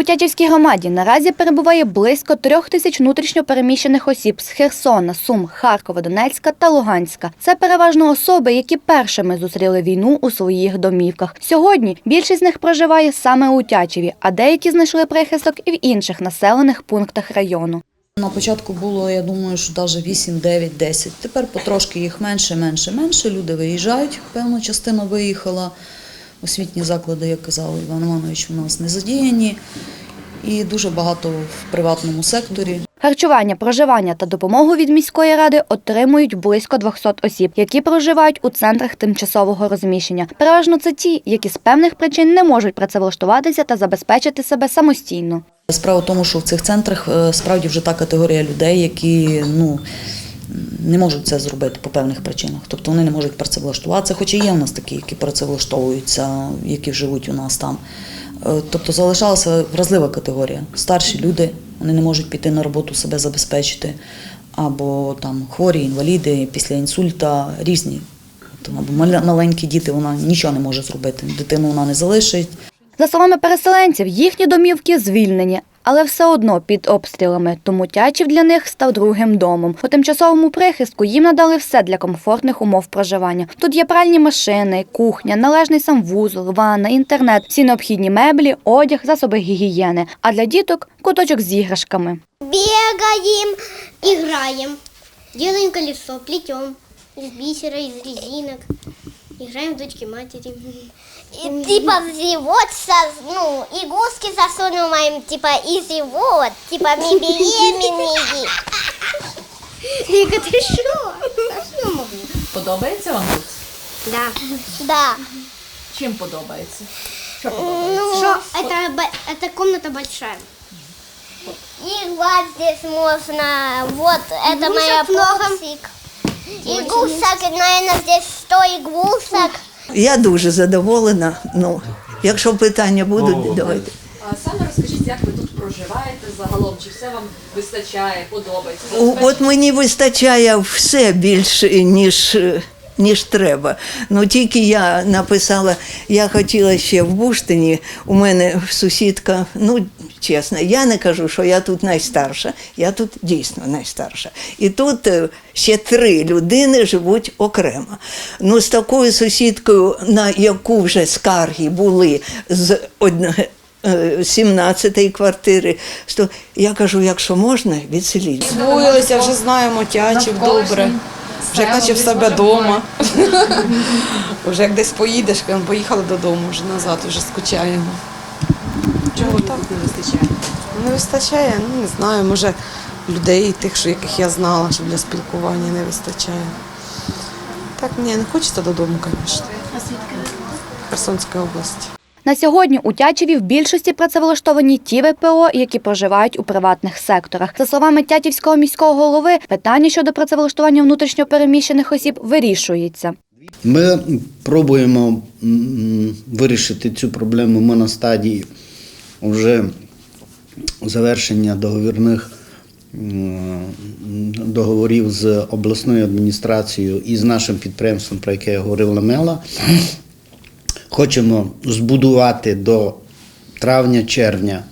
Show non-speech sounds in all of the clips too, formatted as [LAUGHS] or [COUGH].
У Тячівській громаді наразі перебуває близько трьох тисяч внутрішньо переміщених осіб з Херсона, Сум, Харкова, Донецька та Луганська. Це переважно особи, які першими зустріли війну у своїх домівках. Сьогодні більшість з них проживає саме у Тячеві, а деякі знайшли прихисток і в інших населених пунктах району. На початку було, я думаю, що навіть 8, 9, 10. Тепер потрошки їх менше, менше, менше. Люди виїжджають, певна частина виїхала. Освітні заклади, як казав Іван Іванович, у нас не задіяні. І дуже багато в приватному секторі. Харчування, проживання та допомогу від міської ради отримують близько 200 осіб, які проживають у центрах тимчасового розміщення. Переважно це ті, які з певних причин не можуть працевлаштуватися та забезпечити себе самостійно. Справа в тому, що в цих центрах е, справді вже та категорія людей, які ну, не можуть це зробити по певних причинах. Тобто вони не можуть працевлаштуватися, хоча є в нас такі, які працевлаштовуються, які живуть у нас там. Е, Тобто залишалася вразлива категорія. Старші люди, вони не можуть піти на роботу, себе забезпечити, або там хворі, інваліди після інсульта, різні. Там, або маленькі діти, вона нічого не може зробити. Дитину вона не залишить. За словами переселенців, їхні домівки звільнені. Але все одно під обстрілами, тому Тячів для них став другим домом. У тимчасовому прихистку їм надали все для комфортних умов проживання. Тут є пральні машини, кухня, належний санвузол, ванна, інтернет, всі необхідні меблі, одяг, засоби гігієни. А для діток куточок з іграшками. Бегаем, играем, делаем колесо, плетем из бисера, из резинок, играем в дочки матери. И, типа в живот, со- ну, игрушки засунем, типа, и живот, типа, мы беременные. Вика, ты что? Что могу? Подобається вам тут? Да. Да. Чим подобається? Що подобається? Ну, Что? Это, бо- это комната большая. играть здесь можно, вот, это Игрушек моя много. пупсик. Игрушек, наверное, здесь 100 игрушек. Я дуже задоволена. Ну, якщо питання будуть, давайте. А саме розкажіть, як ви тут проживаєте загалом? Чи все вам вистачає, подобається? От мені вистачає все більше, ніж, е, ніж треба. Ну тільки я написала, я хотіла ще в Буштині. У мене сусідка, ну чесно, я не кажу, що я тут найстарша, я тут дійсно найстарша. І тут е, ще три людини живуть окремо. Ну, з такою сусідкою, на яку вже скарги були з одного. 17-ї квартири. Сто- Я кажу, якщо можна, відселіть. Освоїлися, вже знаємо тячів добре. Вже як наче в себе вдома. Вже [LAUGHS] як десь поїдеш, поїхали додому, вже назад вже скучаємо. Чого так не вистачає? Не вистачає, ну не знаю, може людей, тих, що яких я знала, що для спілкування не вистачає. Так, ні, не хочеться додому, звісно. Херсонська область. На сьогодні у Тячеві в більшості працевлаштовані ті ВПО, які проживають у приватних секторах. За словами Тячівського міського голови, питання щодо працевлаштування внутрішньо переміщених осіб вирішується. Ми пробуємо вирішити цю проблему. Ми на стадії вже завершення договірних договорів з обласною адміністрацією і з нашим підприємством, про яке я говорив Ламела. Хочемо збудувати до травня-червня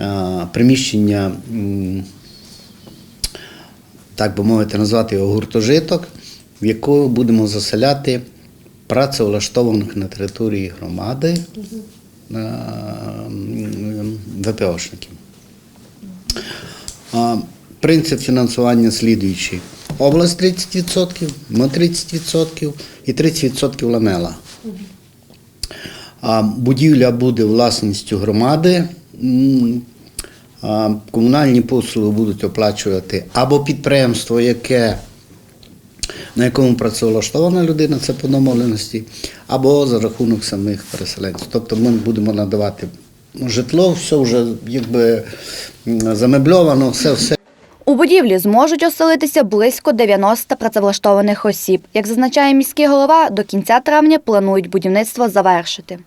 е, приміщення так би мовити, назвати його гуртожиток, в яку будемо заселяти працевлаштованих на території громади е, ВПОшників. Принцип фінансування слідуючий. Область 30%, ми 30% і 30% ламела. А Будівля буде власністю громади. Комунальні послуги будуть оплачувати або підприємство, яке, на якому працевлаштована людина, це по домовленості, або за рахунок самих переселенців. Тобто ми будемо надавати житло, все вже якби замебльовано, все, все. У будівлі зможуть оселитися близько 90 працевлаштованих осіб. Як зазначає міський голова, до кінця травня планують будівництво завершити.